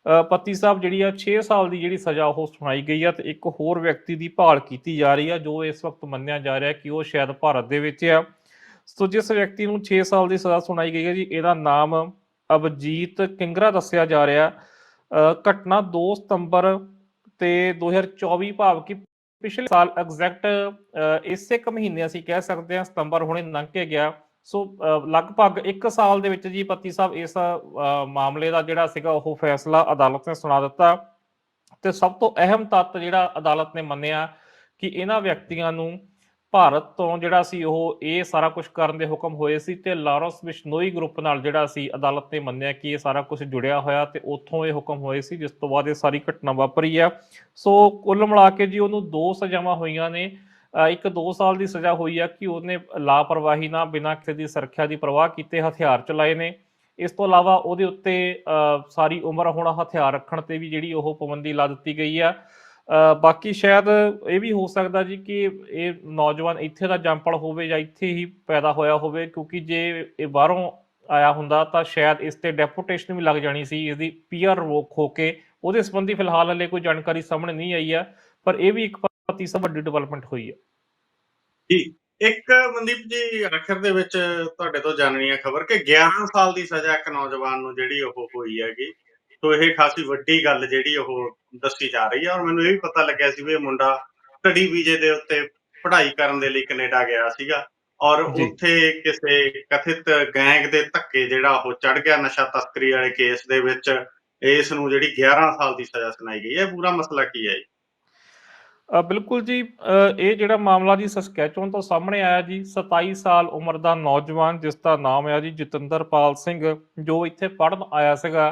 ਅ, ਪਤੀ ਸਾਹਿਬ ਜਿਹੜੀ ਆ 6 ਸਾਲ ਦੀ ਜਿਹੜੀ ਸਜ਼ਾ ਉਹ ਸੁਣਾਈ ਗਈ ਆ ਤੇ ਇੱਕ ਹੋਰ ਵਿਅਕਤੀ ਦੀ ਭਾਲ ਕੀਤੀ ਜਾ ਰਹੀ ਆ ਜੋ ਇਸ ਵਕਤ ਮੰਨਿਆ ਜਾ ਰਿਹਾ ਕਿ ਉਹ ਸ਼ਾਇਦ ਭਾਰਤ ਦੇ ਵਿੱਚ ਆ। ਸੋ ਜਿਸ ਵਿਅਕਤੀ ਨੂੰ 6 ਸਾਲ ਦੀ ਸਜ਼ਾ ਸੁਣਾਈ ਗਈ ਹੈ ਜੀ ਇਹਦਾ ਨਾਮ ਅਭਜੀਤ ਕਿੰਗਰਾ ਦੱਸਿਆ ਜਾ ਰਿਹਾ। ਅ, ਘਟਨਾ 2 ਸਤੰਬਰ ਤੇ 2024 ਭਾਵ ਕਿ ਪਿਛਲੇ ਸਾਲ ਐਗਜ਼ੈਕਟ ਇਸੇ ਕ ਮਹੀਨੇ ਅਸੀਂ ਕਹਿ ਸਕਦੇ ਹਾਂ ਸਤੰਬਰ ਹੁਣੇ ਲੰਘ ਕੇ ਗਿਆ। ਸੋ ਲਗਭਗ 1 ਸਾਲ ਦੇ ਵਿੱਚ ਜੀ ਪਤੀ ਸਾਹਿਬ ਇਸ ਮਾਮਲੇ ਦਾ ਜਿਹੜਾ ਸੀਗਾ ਉਹ ਫੈਸਲਾ ਅਦਾਲਤ ਨੇ ਸੁਣਾ ਦਿੱਤਾ। ਤੇ ਸਭ ਤੋਂ ਅਹਿਮ ਤੱਤ ਜਿਹੜਾ ਅਦਾਲਤ ਨੇ ਮੰਨਿਆ ਕਿ ਇਹਨਾਂ ਵਿਅਕਤੀਆਂ ਨੂੰ ਭਾਰਤ ਤੋਂ ਜਿਹੜਾ ਸੀ ਉਹ ਇਹ ਸਾਰਾ ਕੁਝ ਕਰਨ ਦੇ ਹੁਕਮ ਹੋਏ ਸੀ ਤੇ ਲਾਰੈਂਸ ਬਿਸ਼ਨੋਈ ਗਰੁੱਪ ਨਾਲ ਜਿਹੜਾ ਸੀ ਅਦਾਲਤ ਨੇ ਮੰਨਿਆ ਕਿ ਇਹ ਸਾਰਾ ਕੁਝ ਜੁੜਿਆ ਹੋਇਆ ਤੇ ਉੱਥੋਂ ਇਹ ਹੁਕਮ ਹੋਏ ਸੀ, ਜਿਸ ਤੋਂ ਬਾਅਦ ਇਹ ਸਾਰੀ ਘਟਨਾ ਵਾਪਰੀ ਆ ਸੋ ਕੁੱਲ ਮਿਲਾ ਕੇ ਜੀ ਉਹਨੂੰ ਦੋ ਸਜ਼ਾਵਾਂ ਹੋਈਆਂ ਨੇ। ਇੱਕ 2 ਸਾਲ ਦੀ ਸਜ਼ਾ ਹੋਈ ਆ ਕਿ ਉਹਨੇ ਲਾਪਰਵਾਹੀ ਨਾਲ ਬਿਨਾਂ ਕਿਸੇ ਦੀ ਸੁਰੱਖਿਆ ਦੀ ਪਰਵਾਹ ਕੀਤੇ ਹਥਿਆਰ ਚਲਾਏ ਨੇ। ਇਸ ਤੋਂ ਇਲਾਵਾ ਉਹਦੇ ਉੱਤੇ ਸਾਰੀ ਉਮਰ ਹੁਣ ਹਥਿਆਰ ਰੱਖਣ ਤੇ ਵੀ ਜਿਹੜੀ ਉਹ ਪਾਬੰਦੀ ਲਾ ਦਿੱਤੀ ਗਈ ਆ। ਬਾਕੀ ਸ਼ਾਇਦ ਇਹ ਵੀ ਹੋ ਸਕਦਾ ਜੀ ਕਿ ਇਹ ਨੌਜਵਾਨ ਇੱਥੇ ਦਾ ਜੰਪਲ ਹੋਵੇ ਜਾਂ ਇੱਥੇ ਹੀ ਪੈਦਾ ਹੋਇਆ ਹੋਵੇ, ਕਿਉਂਕਿ ਜੇ ਇਹ ਬਾਹਰੋਂ ਆਇਆ ਹੁੰਦਾ ਤਾਂ ਸ਼ਾਇਦ ਇਸ ਤੇ ਡੈਪੂਟੇਸ਼ਨ ਵੀ ਲੱਗ ਜਾਣੀ ਸੀ, ਇਸ ਦੀ ਪੀਆਰ ਰੋਕ ਹੋ ਕੇ। ਉਹਦੇ ਸੰਬੰਧੀ ਫਿਲਹਾਲ ਹਲੇ ਕੋਈ ਜਾਣਕਾਰੀ ਸਾਹਮਣੇ ਨਹੀਂ ਆਈ ਆ, ਪਰ ਇਹ ਵੀ ਇੱਕ ਪਤੀ ਸਭ ਵੱਡੀ ਡਿਵੈਲਪਮੈਂਟ ਹੋਈ ਹੈ ਇੱਕ ਮਨਦੀਪ ਜੀ ਆਖਰ ਦੇ ਵਿੱਚ ਤੁਹਾਡੇ ਤੋਂ ਜਾਣਨੀ ਹੈ ਖਬਰ ਕਿ 11 ਸਾਲ ਦੀ ਸਜ਼ਾ ਇੱਕ ਨੌਜਵਾਨ ਨੂੰ ਜਿਹੜੀ ਉਹ ਹੋਈ ਹੈਗੀ ਸੋ ਇਹ ਖਾਸੀ ਵੱਡੀ ਗੱਲ ਜਿਹੜੀ ਉਹ ਦੱਸੀ ਜਾ ਰਹੀ ਹੈ ਔਰ ਮੈਨੂੰ ਇਹ ਵੀ ਪਤਾ ਲੱਗਿਆ ਸੀ ਵੀ ਇਹ ਮੁੰਡਾ ਸਟੱਡੀ ਵੀਜ਼ੇ ਦੇ ਉੱਤੇ ਪੜ੍ਹਾਈ ਕਰਨ ਦੇ ਲਈ ਕੈਨੇਡਾ ਗਿਆ ਸੀਗਾ ਔਰ ਜੀ। ਉੱਥੇ ਕਿਸੇ ਕਥਿਤ ਗੈਂਗ ਦੇ ਧੱਕੇ ਜਿਹੜਾ ਉਹ ਚੜ ਗਿਆ ਨਸ਼ਾ ਤਸਕਰੀ ਵਾਲੇ ਕੇਸ ਦੇ ਵਿੱਚ ਇਸ ਨੂੰ ਜਿਹੜੀ 11 ਸਾਲ ਦੀ ਸਜ਼ਾ ਸੁਣਾਈ ਗਈ ਹੈ ਪੂਰਾ ਮਸਲਾ ਕੀ ਹੈ ਜੀ? ਬਿਲਕੁਲ ਜੀ ਇਹ ਜਿਹੜਾ ਮਾਮਲਾ ਜੀ ਸਸਕੈਚੁਅਨ ਤੋਂ ਸਾਹਮਣੇ ਆਇਆ ਜੀ 27 ਸਾਲ ਉਮਰ ਦਾ ਨੌਜਵਾਨ ਜਿਸ ਦਾ ਨਾਮ ਹੈ ਜੀ ਜਤਿੰਦਰਪਾਲ ਸਿੰਘ ਜੋ ਇੱਥੇ ਪੜਨ ਆਇਆ ਸੀਗਾ।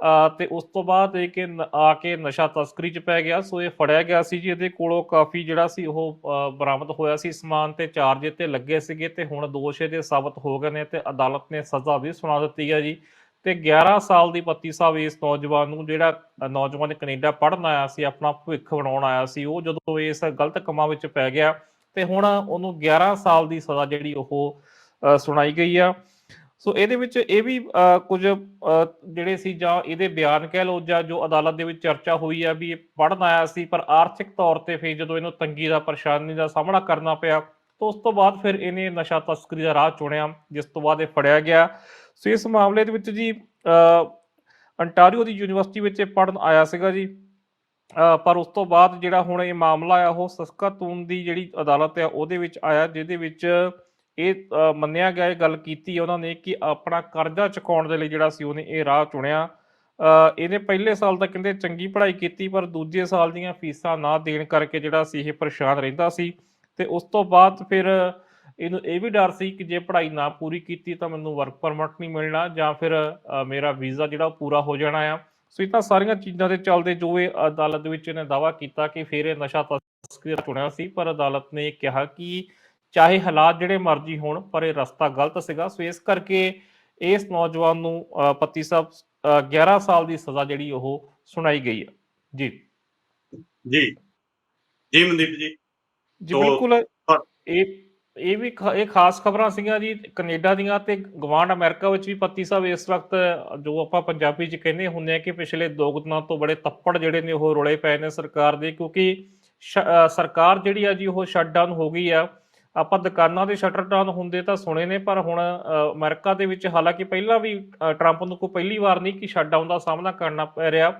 ਅ, ਤੇ ਉਸ ਤੋਂ ਬਾਅਦ ਇਹ ਕਿ ਨ- ਆ ਕੇ ਨਸ਼ਾ ਤਸਕਰੀ ਚ ਪੈ ਗਿਆ ਸੋ ਇਹ ਫੜਿਆ ਗਿਆ ਸੀ ਜੀ ਇਹਦੇ ਕੋਲੋਂ ਕਾਫੀ ਜਿਹੜਾ ਸੀ ਉਹ ਬਰਾਮਦ ਹੋਇਆ ਸੀ ਸਮਾਨ ਤੇ ਚਾਰਜ ਤੇ ਲੱਗੇ ਸੀਗੇ ਤੇ ਹੁਣ ਦੋਸ਼ ਇਹਦੇ ਸਾਬਤ ਹੋ ਗਏ ਨੇ ਤੇ ਅਦਾਲਤ ਨੇ ਸਜ਼ਾ ਵੀ ਸੁਣਾ ਦਿੱਤੀ ਹੈ ਜੀ। ਤੇ 11 ਸਾਲ ਦੀ ਪਤੀ ਸਾਹਿਬ ਇਸ ਨੌਜਵਾਨ ਨੂੰ ਜਿਹੜਾ ਅ, ਨੌਜਵਾਨ ਕੈਨੇਡਾ ਪੜਨ ਆਇਆ ਸੀ ਆਪਣਾ ਭਵਿੱਖ ਬਣਾਉਣ ਆਇਆ ਸੀ ਉਹ ਜਦੋਂ ਇਸ ਗਲਤ ਕੰਮਾਂ ਵਿੱਚ ਪੈ ਗਿਆ ਤੇ ਹੁਣ ਉਹਨੂੰ 11 ਸਾਲ ਦੀ ਸਜ਼ਾ ਜਿਹੜੀ ਉਹ ਸੁਣਾਈ ਗਈ ਆ। ਸੋ ਇਹਦੇ ਵਿੱਚ ਇਹ ਵੀ ਅ, ਕੁਝ ਅ, ਜਿਹੜੇ ਸੀ ਜਾਂ ਇਹਦੇ ਬਿਆਨ ਕਹਿ ਲਓ ਜਾਂ ਜੋ ਅਦਾਲਤ ਦੇ ਵਿੱਚ ਚਰਚਾ ਹੋਈ ਆ ਵੀ ਇਹ ਪੜਨ ਆਇਆ ਸੀ ਪਰ ਆਰਥਿਕ ਤੌਰ ਤੇ ਫਿਰ ਜਦੋਂ ਇਹਨੂੰ ਤੰਗੀ ਦਾ ਪਰੇਸ਼ਾਨੀ ਦਾ ਸਾਹਮਣਾ ਕਰਨਾ ਪਿਆ ਤਾਂ ਉਸ ਤੋਂ ਬਾਅਦ ਫਿਰ ਇਹਨੇ ਨਸ਼ਾ ਤਸਕਰੀ ਦਾ ਰਾਹ ਚੁਣਿਆ, ਜਿਸ ਤੋਂ ਬਾਅਦ ਇਹ ਫੜਿਆ ਗਿਆ। ਸੋ ਇਸ ਮਾਮਲੇ ਦੇ ਵਿੱਚ ਜੀ ਅੰਟਾਰੀਓ ਦੀ ਯੂਨੀਵਰਸਿਟੀ ਵਿੱਚ ਇਹ ਪੜਨ ਆਇਆ ਸੀਗਾ ਜੀ। ਪਰ ਉਸ ਤੋਂ ਬਾਅਦ ਜਿਹੜਾ ਹੁਣ ਇਹ ਮਾਮਲਾ ਆ, ਉਹ ਸਸਕਾਤੂਨ ਦੀ ਜਿਹੜੀ ਅਦਾਲਤ ਆ, ਉਹਦੇ ਵਿੱਚ ਆਇਆ, ਜਿਹਦੇ ਵਿੱਚ ਇਹ ਮੰਨਿਆ ਗਿਆ, ਇਹ ਗੱਲ ਕੀਤੀ ਉਹਨਾਂ ਨੇ ਕਿ ਆਪਣਾ ਕਰਜ਼ਾ ਚੁਕਾਉਣ ਦੇ ਲਈ ਜਿਹੜਾ ਸੀ ਉਹਨੇ ਇਹ ਰਾਹ ਚੁਣਿਆ। ਇਹਨੇ ਪਹਿਲੇ ਸਾਲ ਤਾਂ ਕਹਿੰਦੇ ਚੰਗੀ ਪੜ੍ਹਾਈ ਕੀਤੀ, ਪਰ ਦੂਜੇ ਸਾਲ ਦੀਆਂ ਫੀਸਾਂ ਨਾ ਦੇਣ ਕਰਕੇ ਜਿਹੜਾ ਸੀ ਇਹ ਪਰੇਸ਼ਾਨ ਰਹਿੰਦਾ ਸੀ। ਤੇ ਉਸ ਤੋਂ ਬਾਅਦ ਫਿਰ ਇਹਨੂੰ ਇਹ ਵੀ ਡਰ ਸੀ ਕਿ ਜੇ ਪੜ੍ਹਾਈ ਨਾ ਪੂਰੀ ਕੀਤੀ ਤਾਂ ਮੈਨੂੰ ਵਰਕ ਪਰਮਿਟ ਨਹੀਂ ਮਿਲਣਾ ਜਾਂ ਫਿਰ ਮੇਰਾ ਵੀਜ਼ਾ ਜਿਹੜਾ ਉਹ ਪੂਰਾ ਹੋ ਜਾਣਾ ਆ। ਸੋ ਇਹ ਤਾਂ ਸਾਰੀਆਂ ਚੀਜ਼ਾਂ ਦੇ ਚੱਲਦੇ ਜੋ ਇਹ ਅਦਾਲਤ ਵਿੱਚ ਇਹਨੇ ਦਾਵਾ ਕੀਤਾ ਕਿ ਫਿਰ ਇਹ ਨਸ਼ਾ ਤਸਕਰੀ ਚੁਣਿਆ ਸੀ ਪਰ ਅਦਾਲਤ ਨੇ ਕਿਹਾ ਕਿ ਚਾਹੇ ਹਾਲਾਤ ਜਿਹੜੇ ਮਰਜ਼ੀ ਹੋਣ ਪਰ ਇਹ ਰਸਤਾ ਗਲਤ ਸੀਗਾ। ਸੋ ਇਸ ਕਰਕੇ ਇਸ ਨੌਜਵਾਨ ਨੂੰ ਪਤੀ ਸਾਹਿਬ ਅ, 11 ਸਾਲ ਦੀ ਸਜ਼ਾ ਜਿਹੜੀ ਉਹ ਸੁਣਾਈ ਗਈ ਹੈ ਜੀ। ਜੀ। ਜੀ ਮਨਦੀਪ ਜੀ। ਜੀ ਬਿਲਕੁਲ। ਇਹ ਇਹ ਵੀ ਇਹ ਖਾਸ ਖਬਰਾਂ ਸੀਗੀਆਂ ਜੀ ਕੈਨੇਡਾ ਦੀਆਂ ਤੇ ਗਵਾਂਡ ਅਮਰੀਕਾ ਵਿੱਚ ਵੀ ਪਤੀ ਸਾਹਿਬ ਇਸ ਵਕਤ ਜੋ ਆਪਾਂ ਪੰਜਾਬੀ ਚ ਕਹਿੰਦੇ ਹੁੰਦੇ ਆ ਕਿ ਪਿਛਲੇ ਦੋ ਦਿਨਾਂ ਤੋਂ ਬੜੇ ਤੱਪੜ ਜਿਹੜੇ ਨੇ ਉਹ ਰੁਲੇ ਪਏ ਨੇ ਸਰਕਾਰ ਦੇ ਕਿਉਂਕਿ ਸਰਕਾਰ ਜਿਹੜੀ ਆ ਜੀ ਉਹ ਸ਼ਟਡਾਊਨ ਹੋ ਗਈ ਆ। ਆਪਾਂ ਦੁਕਾਨਾਂ ਦੇ ਸ਼ਟਰ ਡਾਊਨ ਹੁੰਦੇ ਤਾਂ ਸੁਣੇ ਨੇ ਪਰ ਹੁਣ ਅਮਰੀਕਾ ਦੇ ਵਿੱਚ ਹਾਲਾਂਕਿ ਪਹਿਲਾਂ ਵੀ ਟਰੰਪ ਨੂੰ ਕੋਈ ਪਹਿਲੀ ਵਾਰ ਨਹੀਂ ਕਿ ਸ਼ਟਡਾਊਨ ਦਾ ਸਾਹਮਣਾ ਕਰਨਾ ਪੈ ਰਿਹਾ।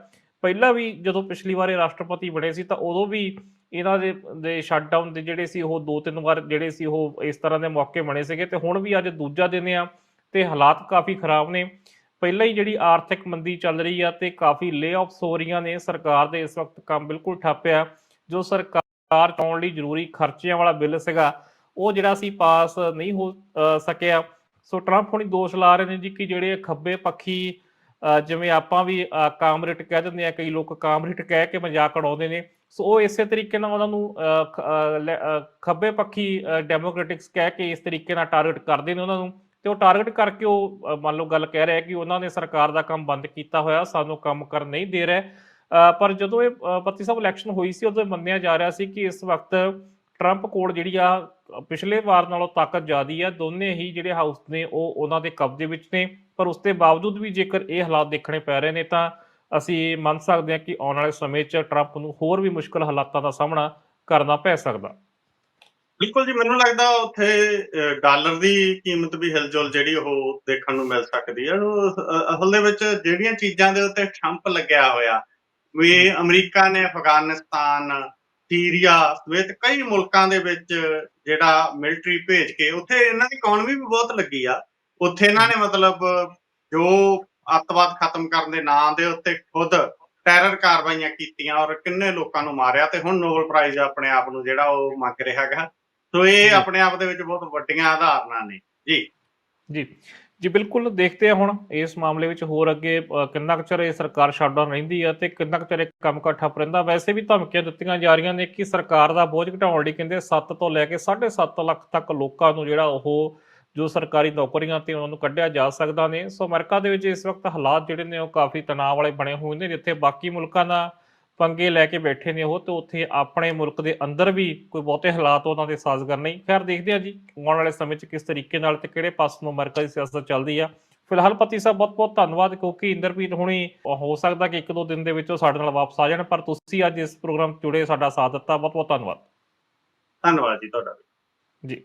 ਪਹਿਲਾਂ ਵੀ ਜਦੋਂ ਪਿਛਲੀ ਵਾਰ ਰਾਸ਼ਟਰਪਤੀ ਬਣੇ ਸੀ ਤਾਂ ਉਦੋਂ ਵੀ ਇਹਨਾਂ ਦੇ ਦੇ ਸ਼ਟਡਾਊਨ ਦੇ ਜਿਹੜੇ ਸੀ ਉਹ ਦੋ ਤਿੰਨ ਵਾਰ ਜਿਹੜੇ ਸੀ ਉਹ ਇਸ ਤਰ੍ਹਾਂ ਦੇ ਮੌਕੇ ਬਣੇ ਸੀਗੇ ਤੇ ਹੁਣ ਵੀ ਅੱਜ ਦੂਜਾ ਦਿਨ ਆ ਤੇ ਹਾਲਾਤ ਕਾਫੀ ਖਰਾਬ ਨੇ। ਪਹਿਲਾਂ ਹੀ ਜਿਹੜੀ ਆਰਥਿਕ ਮੰਦੀ ਚੱਲ ਰਹੀ ਆ ਤੇ ਕਾਫੀ ਲੇਆਫਸ ਹੋ ਰਹੀਆਂ ਨੇ ਸਰਕਾਰ ਦੇ ਇਸ ਵਕਤ ਕੰਮ ਬਿਲਕੁਲ ਠੱਪ ਆ। ਜੋ ਸਰਕਾਰ ਚਲਾਉਣ ਲਈ ਜ਼ਰੂਰੀ ਖਰਚਿਆਂ ਵਾਲਾ ਬਿੱਲ ਸੀਗਾ ਉਹ ਜਿਹੜਾ ਸੀ ਪਾਸ ਨਹੀਂ ਹੋ ਸਕਿਆ। ਸੋ ਟਰੰਪ ਹੁਣੀ ਦੋਸ਼ ਲਾ ਰਹੇ ਨੇ ਜੀ ਕਿ ਜਿਹੜੇ ਖੱਬੇ ਪੱਖੀ ਜਿਵੇਂ ਆਪਾਂ ਵੀ ਅ, ਕਾਮਰੇਟ ਕਹਿ ਦਿੰਦੇ ਆ ਕਈ ਲੋਕ ਕਾਮਰੇਟ ਕਹਿ ਕੇ ਮਜ਼ਾਕ ਉਡਾਉਂਦੇ ਨੇ। ਸੋ ਉਹ ਇਸੇ ਤਰੀਕੇ ਨਾਲ ਉਹਨਾਂ ਨੂੰ ਅ, ਲੈ- ਖੱਬੇ ਪੱਖੀ ਡੈਮੋਕ੍ਰੈਟਿਕਸ ਕਹਿ ਕੇ ਇਸ ਤਰੀਕੇ ਨਾਲ ਟਾਰਗੇਟ ਕਰਦੇ ਨੇ ਉਹਨਾਂ ਨੂੰ ਤੇ ਉਹ ਟਾਰਗੇਟ ਕਰਕੇ ਉਹ ਮੰਨ ਲਓ ਗੱਲ ਕਹਿ ਰਿਹਾ ਕਿ ਉਹਨਾਂ ਨੇ ਸਰਕਾਰ ਦਾ ਕੰਮ ਬੰਦ ਕੀਤਾ ਹੋਇਆ ਸਾਨੂੰ ਕੰਮ ਕਰਨ ਨਹੀਂ ਦੇ ਰਿਹਾ। ਅ, ਪਰ ਜਦੋਂ ਇਹ ਅ, ਪੱਤੀ ਸਾਹਿਬ ਇਲੈਕਸ਼ਨ ਹੋਈ ਸੀ ਉਦੋਂ ਇਹ ਮੰਨਿਆ ਜਾ ਰਿਹਾ ਸੀ ਕਿ ਇਸ ਵਕਤ ਟਰੰਪ ਕੋਲ ਜਿਹੜੀ ਆ ਪਿਛਲੇ ਵਾਰ ਨਾਲੋਂ ਤਾਕਤ ਜ਼ਿਆਦੀ ਹੈ ਦੋਨੇ ਹੀ ਜਿਹੜੇ ਹਾਊਸ ਨੇ ਉਹ ਉਹਨਾਂ ਦੇ ਕਬਜ਼ੇ ਵਿੱਚ ਨੇ। ਪਰ ਉਸ ਦੇ ਬਾਵਜੂਦ ਵੀ ਜੇਕਰ ਇਹ ਹਾਲਾਤ ਦੇਖਣੇ ਪੈ ਰਹੇ ਨੇ ਤਾਂ ਅਸੀਂ ਮੰਨ ਸਕਦੇ ਹਾਂ ਕਿ ਆਉਣ ਵਾਲੇ ਸਮੇਂ 'ਚ ਟਰੰਪ ਨੂੰ ਹੋਰ ਵੀ ਮੁਸ਼ਕਲ ਹਾਲਾਤਾਂ ਦਾ ਸਾਹਮਣਾ ਕਰਨਾ ਪੈ ਸਕਦਾ। ਬਿਲਕੁਲ ਜੀ ਮੈਨੂੰ ਲੱਗਦਾ ਉੱਥੇ ਡਾਲਰ ਦੀ ਕੀਮਤ ਵੀ ਹਿਲਜੁਲ ਜਿਹੜੀ ਉਹ ਦੇਖਣ ਨੂੰ ਮਿਲ ਸਕਦੀ ਹੈ। ਅਸਲ ਦੇ ਵਿੱਚ ਜਿਹੜੀਆਂ ਚੀਜ਼ਾਂ ਦੇ ਉੱਤੇ ਠੰਪ ਲੱਗਿਆ ਹੋਇਆ ਵੀ ਅਮਰੀਕਾ ਨੇ ਅਫਗਾਨਿਸਤਾਨ ਸੀਰੀਆ ਸਮੇਤ ਕਈ ਮੁਲਕਾਂ ਦੇ ਵਿੱਚ ਜਿਹੜਾ ਮਿਲਟਰੀ ਭੇਜ ਕੇ ਉੱਥੇ ਇਹਨਾਂ ਦੀ ਇਕਨੋਮੀ ਵੀ ਬਹੁਤ ਲੱਗੀ ਆ। ਉੱਥੇ ਇਹਨਾਂ ਨੇ ਮਤਲਬ ਜੋ ਅੱਤਵਾਦ ਖਤਮ ਕਰਨ ਦੇ ਨਾਂ ਦੇ ਉੱਤੇ ਖੁਦ ਟੈਰਰ ਕਾਰਵਾਈਆਂ ਕੀਤੀਆਂ ਔਰ ਕਿੰਨੇ ਲੋਕਾਂ ਨੂੰ ਮਾਰਿਆ ਤੇ ਹੁਣ ਨੋਬਲ ਪ੍ਰਾਈਜ਼ ਆਪਣੇ ਆਪ ਨੂੰ ਜਿਹੜਾ ਉਹ ਮੰਗ ਰਿਹਾ ਹੈਗਾ। ਸੋ ਇਹ। ਆਪਣੇ ਆਪ ਦੇ ਵਿੱਚ ਬਹੁਤ ਵੱਡੀਆਂ ਆਧਾਰਨਾਂ ਨੇ। ਜੀ। ਜੀ। ਜੀ ਬਿਲਕੁਲ ਦੇਖਦੇ ਹਾਂ ਹੁਣ ਇਸ ਮਾਮਲੇ ਵਿੱਚ ਹੋਰ ਅੱਗੇ ਕਿੰਨਾ ਕੁ ਚਿਰ ਇਹ ਸਰਕਾਰ ਸ਼ਟਡਾਊਨ ਰਹਿੰਦੀ ਹੈ ਤੇ ਕਿੰਨਾ ਕੁ ਚਿਰ ਇਹ ਕੰਮ ਕਾ ਠੱਪ ਰਹਿੰਦਾ। ਵੈਸੇ ਵੀ ਧਮਕੀਆਂ ਦਿੱਤੀਆਂ ਜਾ ਰਹੀਆਂ ਨੇ ਕਿ ਸਰਕਾਰ ਦਾ ਬੋਝ ਘਟਾਉਣ ਲਈ ਕਹਿੰਦੇ 7 ਤੋਂ ਲੈ ਕੇ 7.5 ਲੱਖ ਤੱਕ ਲੋਕਾਂ ਨੂੰ ਜਿਹੜਾ ਉਹ ਜੋ ਸਰਕਾਰੀ ਨੌਕਰੀਆਂ ਤੇ ਉਹਨਾਂ ਨੂੰ ਕੱਢਿਆ ਜਾ ਸਕਦਾ ਨੇ। ਸੋ ਅਮਰੀਕਾ ਦੇ ਵਿੱਚ ਇਸ ਵਕਤ ਹਾਲਾਤ ਜਿਹੜੇ ਨੇ ਉਹ ਕਾਫੀ ਤਣਾਅ ਵਾਲੇ ਬਣੇ ਹੋਏ ਨੇ ਜਿੱਥੇ ਬਾਕੀ ਮੁਲਕਾਂ ਦਾ ਪੰਗੇ ਲੈ ਕੇ ਬੈਠੇ ਨੇ ਉਹ ਤੇ ਉੱਥੇ ਆਪਣੇ ਮੁਲਕ ਦੇ ਅੰਦਰ ਵੀ ਕੋਈ ਬਹੁਤੇ ਹਾਲਾਤ ਉਹਨਾਂ ਦੇ ਸਾਜ਼ਗਰ ਨਹੀਂ। ਖੈਰ ਦੇਖਦੇ ਆ ਜੀ ਆਉਣ ਵਾਲੇ ਸਮੇਂ 'ਚ ਕਿਸ ਤਰੀਕੇ ਨਾਲ ਤੇ ਕਿਹੜੇ ਪਾਸੇ ਨੂੰ ਅਮਰੀਕਾ ਦੀ ਸਿਆਸਤ ਚੱਲਦੀ ਆ। ਫਿਲਹਾਲ ਪਤੀ ਸਾਹਿਬ ਬਹੁਤ ਬਹੁਤ ਧੰਨਵਾਦ ਕਿਉਂਕਿ ਇੰਦਰਪ੍ਰੀਤ ਹੁਣੀ ਹੋ ਸਕਦਾ ਕਿ ਇੱਕ ਦੋ ਦਿਨ ਦੇ ਵਿੱਚ ਉਹ ਸਾਡੇ ਨਾਲ ਵਾਪਸ ਆ ਜਾਣ ਪਰ ਤੁਸੀਂ ਅੱਜ ਇਸ ਪ੍ਰੋਗਰਾਮ ਜੁੜੇ ਸਾਡਾ ਸਾਥ ਦਿੱਤਾ। ਬਹੁਤ ਬਹੁਤ ਧੰਨਵਾਦ। ਧੰਨਵਾਦ ਜੀ ਤੁਹਾਡਾ। ਜੀ।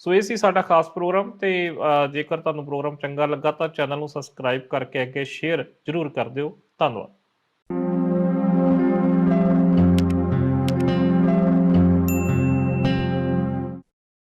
ਸੋ ਇਹ ਸੀ ਸਾਡਾ ਖਾਸ ਪ੍ਰੋਗਰਾਮ ਤੇ ਜੇਕਰ ਤੁਹਾਨੂੰ ਪ੍ਰੋਗਰਾਮ ਚੰਗਾ ਲੱਗਾ ਤਾਂ ਚੈਨਲ ਨੂੰ ਸਬਸਕ੍ਰਾਈਬ ਕਰਕੇ ਅੱਗੇ ਸ਼ੇਅਰ ਜ਼ਰੂਰ ਕਰ ਦਿਓ। ਧੰਨਵਾਦ।